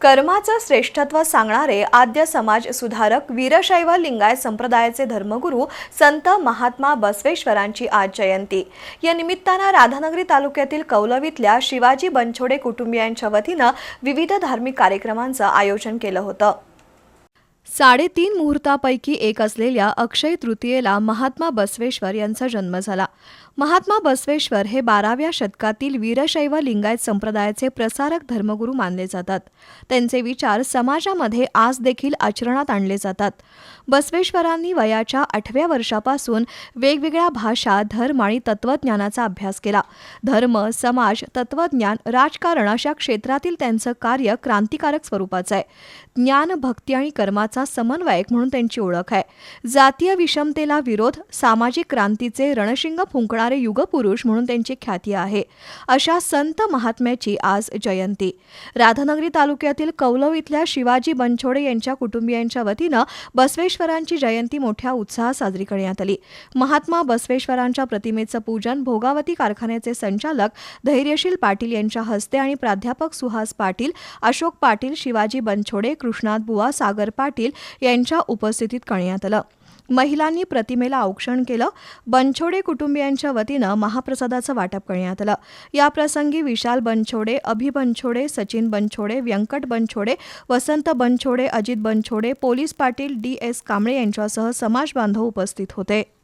कर्माचं श्रेष्ठत्व सांगणारे आद्य समाज सुधारक वीरशैव लिंगायत संप्रदायाचे धर्मगुरू संत महात्मा बसवेश्वरांची आज जयंती. या निमित्तानं राधानगरी तालुक्यातील कौलवीतल्या शिवाजी बनछोडे कुटुंबियांच्या वतीनं विविध धार्मिक कार्यक्रमांचं आयोजन केलं होतं. साडेतीन मुहूर्तापैकी एक असलेल्या अक्षय तृतीयेला महात्मा बसवेश्वर यांचा जन्म झाला. महात्मा बसवेश्वर हे बाराव्या शतकातील वीरशैव लिंगायत संप्रदायाचे प्रसारक धर्मगुरू मानले जातात. त्यांचे विचार समाजामध्ये आज देखील आचरणात आणले जातात. बसवेश्वरांनी वयाच्या आठव्या वर्षापासून वेगवेगळ्या भाषा धर्म आणि तत्वज्ञानाचा अभ्यास केला. धर्म समाज तत्वज्ञान राजकारण अशा क्षेत्रातील त्यांचं कार्य क्रांतिकारक स्वरूपाचं आहे. ज्ञान भक्ती आणि कर्माचा समन्वयक म्हणून त्यांची ओळख आहे. जातीय विषमतेला विरोध सामाजिक क्रांतीचे रणशिंग फुंकणारे युगपुरुष म्हणून त्यांची ख्याती आहे. अशा संत महात्म्याची आज जयंती. राधानगरी तालुक्यातील कौलव इथल्या शिवाजी बनछोडे यांच्या कुटुंबियांच्या वतीनं बसवेश्वरांची जयंती मोठ्या उत्साहात साजरी करण्यात आली. महात्मा बसवेश्वरांच्या प्रतिमेचं पूजन भोगावती कारखान्याचे संचालक धैर्यशील पाटील यांच्या हस्ते आणि प्राध्यापक सुहास पाटील अशोक पाटील शिवाजी बनछोडे कृष्णात बुवा सागर पाटील यांच्या उपस्थितीत करण्यात आलं. महिलांनी प्रतिमेला औक्षण केलं. बनछोडे कुटुंबियांच्या वतीनं महाप्रसादाचं वाटप करण्यात आलं. याप्रसंगी Vishal Banchhode Abhi Banchhode Sachin Banchhode Vyankat Banchhode Vasant Banchhode Ajit Banchhode police Patil D S Kamble यांच्यासह समाज बांधव उपस्थित होते.